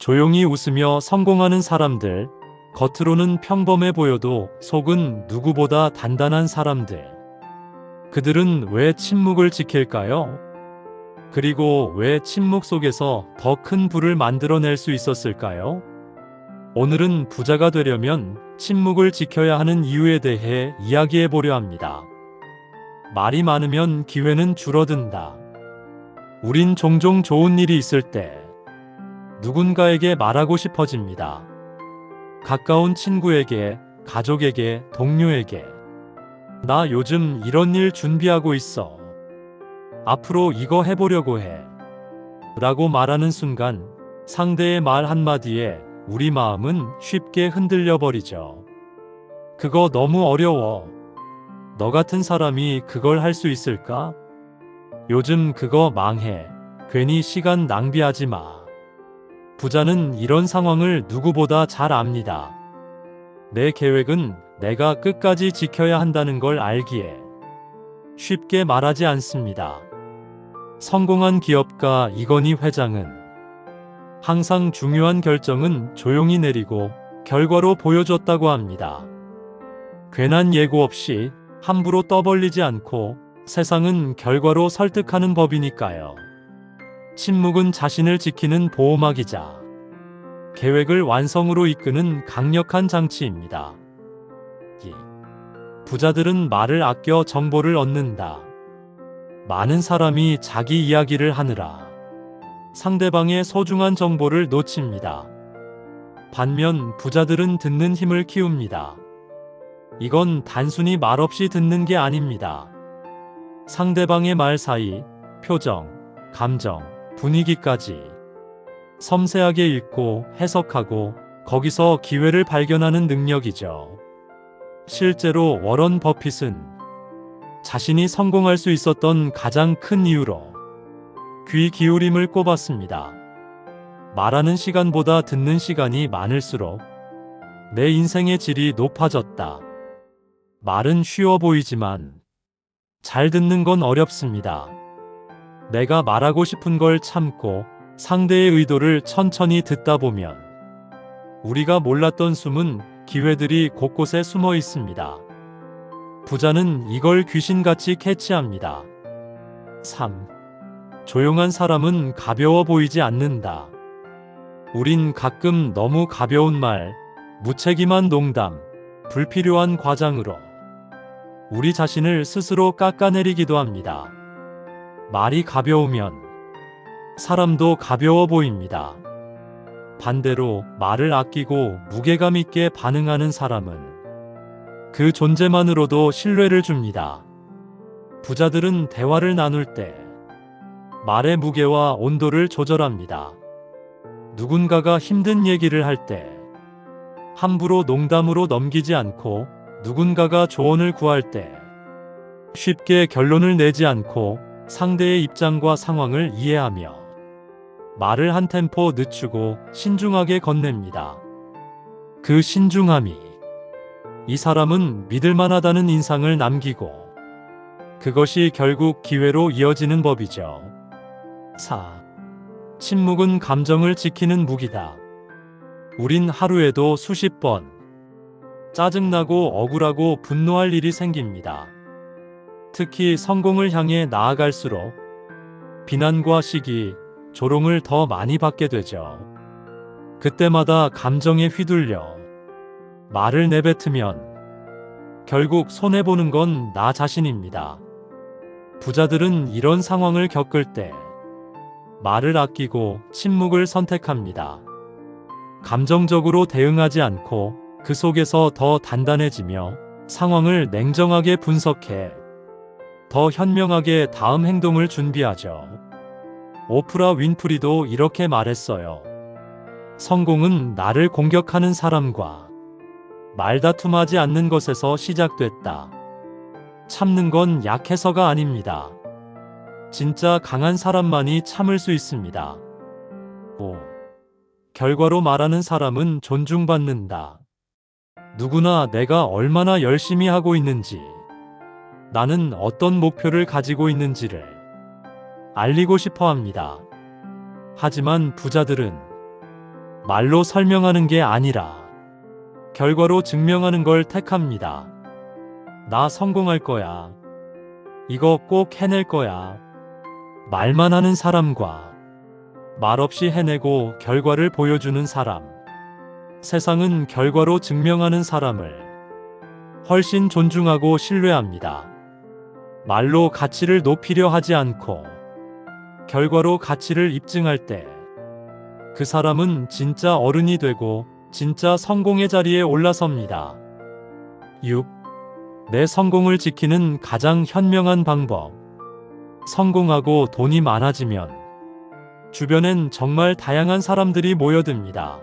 조용히 웃으며 성공하는 사람들, 겉으로는 평범해 보여도 속은 누구보다 단단한 사람들. 그들은 왜 침묵을 지킬까요? 그리고 왜 침묵 속에서 더큰 불을 만들어낼 수 있었을까요? 오늘은 부자가 되려면 침묵을 지켜야 하는 이유에 대해 이야기해 보려 합니다. 말이 많으면 기회는 줄어든다. 우린 종종 좋은 일이 있을 때 누군가에게 말하고 싶어집니다. 가까운 친구에게, 가족에게, 동료에게. 나 요즘 이런 일 준비하고 있어. 앞으로 이거 해보려고 해. 라고 말하는 순간 상대의 말 한마디에 우리 마음은 쉽게 흔들려 버리죠. 그거 너무 어려워. 너 같은 사람이 그걸 할 수 있을까? 요즘 그거 망해. 괜히 시간 낭비하지 마. 부자는 이런 상황을 누구보다 잘 압니다. 내 계획은 내가 끝까지 지켜야 한다는 걸 알기에 쉽게 말하지 않습니다. 성공한 기업가 이건희 회장은 항상 중요한 결정은 조용히 내리고 결과로 보여줬다고 합니다. 괜한 예고 없이 함부로 떠벌리지 않고 세상은 결과로 설득하는 법이니까요. 침묵은 자신을 지키는 보호막이자 계획을 완성으로 이끄는 강력한 장치입니다. 이 부자들은 말을 아껴 정보를 얻는다. 많은 사람이 자기 이야기를 하느라 상대방의 소중한 정보를 놓칩니다. 반면 부자들은 듣는 힘을 키웁니다. 이건 단순히 말없이 듣는 게 아닙니다. 상대방의 말 사이, 표정, 감정, 분위기까지 섬세하게 읽고 해석하고 거기서 기회를 발견하는 능력이죠. 실제로 워런 버핏은 자신이 성공할 수 있었던 가장 큰 이유로 귀 기울임을 꼽았습니다. 말하는 시간보다 듣는 시간이 많을수록 내 인생의 질이 높아졌다. 말은 쉬워 보이지만 잘 듣는 건 어렵습니다. 내가 말하고 싶은 걸 참고 상대의 의도를 천천히 듣다 보면 우리가 몰랐던 숨은 기회들이 곳곳에 숨어 있습니다. 부자는 이걸 귀신같이 캐치합니다. 3. 조용한 사람은 가벼워 보이지 않는다. 우린 가끔 너무 가벼운 말, 무책임한 농담, 불필요한 과장으로 우리 자신을 스스로 깎아내리기도 합니다. 말이 가벼우면 사람도 가벼워 보입니다. 반대로 말을 아끼고 무게감 있게 반응하는 사람은 그 존재만으로도 신뢰를 줍니다. 부자들은 대화를 나눌 때 말의 무게와 온도를 조절합니다. 누군가가 힘든 얘기를 할 때 함부로 농담으로 넘기지 않고 누군가가 조언을 구할 때 쉽게 결론을 내지 않고 상대의 입장과 상황을 이해하며 말을 한 템포 늦추고 신중하게 건넵니다. 그 신중함이 이 사람은 믿을만하다는 인상을 남기고 그것이 결국 기회로 이어지는 법이죠. 4. 침묵은 감정을 지키는 무기다. 우린 하루에도 수십 번 짜증나고 억울하고 분노할 일이 생깁니다. 특히 성공을 향해 나아갈수록 비난과 시기, 조롱을 더 많이 받게 되죠. 그때마다 감정에 휘둘려 말을 내뱉으면 결국 손해보는 건 나 자신입니다. 부자들은 이런 상황을 겪을 때 말을 아끼고 침묵을 선택합니다. 감정적으로 대응하지 않고 그 속에서 더 단단해지며 상황을 냉정하게 분석해 더 현명하게 다음 행동을 준비하죠. 오프라 윈프리도 이렇게 말했어요. 성공은 나를 공격하는 사람과 말다툼하지 않는 것에서 시작됐다. 참는 건 약해서가 아닙니다. 진짜 강한 사람만이 참을 수 있습니다. 5. 결과로 말하는 사람은 존중받는다. 누구나 내가 얼마나 열심히 하고 있는지, 나는 어떤 목표를 가지고 있는지를 알리고 싶어 합니다. 하지만 부자들은 말로 설명하는 게 아니라 결과로 증명하는 걸 택합니다. 나 성공할 거야. 이거 꼭 해낼 거야. 말만 하는 사람과 말없이 해내고 결과를 보여주는 사람. 세상은 결과로 증명하는 사람을 훨씬 존중하고 신뢰합니다. 말로 가치를 높이려 하지 않고 결과로 가치를 입증할 때 그 사람은 진짜 어른이 되고 진짜 성공의 자리에 올라섭니다. 6. 내 성공을 지키는 가장 현명한 방법. 성공하고 돈이 많아지면 주변엔 정말 다양한 사람들이 모여듭니다.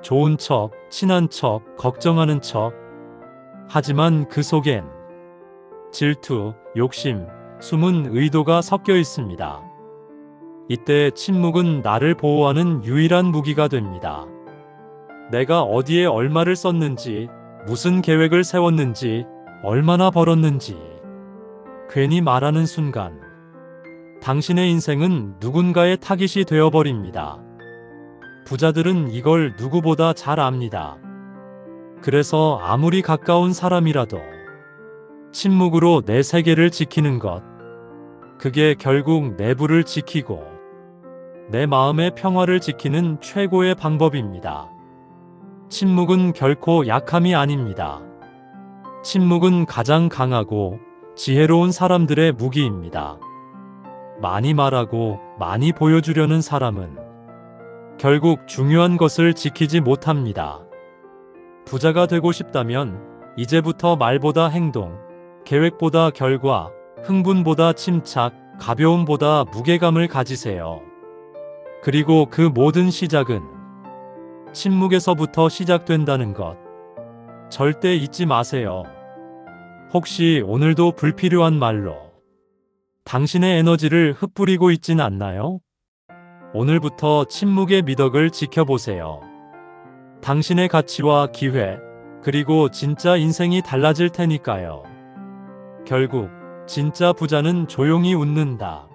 좋은 척, 친한 척, 걱정하는 척. 하지만 그 속엔 질투, 욕심, 숨은 의도가 섞여 있습니다. 이때 침묵은 나를 보호하는 유일한 무기가 됩니다. 내가 어디에 얼마를 썼는지, 무슨 계획을 세웠는지, 얼마나 벌었는지, 괜히 말하는 순간, 당신의 인생은 누군가의 타깃이 되어버립니다. 부자들은 이걸 누구보다 잘 압니다. 그래서 아무리 가까운 사람이라도 침묵으로 내 세계를 지키는 것, 그게 결국 내부를 지키고 내 마음의 평화를 지키는 최고의 방법입니다. 침묵은 결코 약함이 아닙니다. 침묵은 가장 강하고 지혜로운 사람들의 무기입니다. 많이 말하고 많이 보여주려는 사람은 결국 중요한 것을 지키지 못합니다. 부자가 되고 싶다면 이제부터 말보다 행동, 계획보다 결과, 흥분보다 침착, 가벼움보다 무게감을 가지세요. 그리고 그 모든 시작은 침묵에서부터 시작된다는 것. 절대 잊지 마세요. 혹시 오늘도 불필요한 말로 당신의 에너지를 흩뿌리고 있진 않나요? 오늘부터 침묵의 미덕을 지켜보세요. 당신의 가치와 기회, 그리고 진짜 인생이 달라질 테니까요. 결국, 진짜 부자는 조용히 웃는다.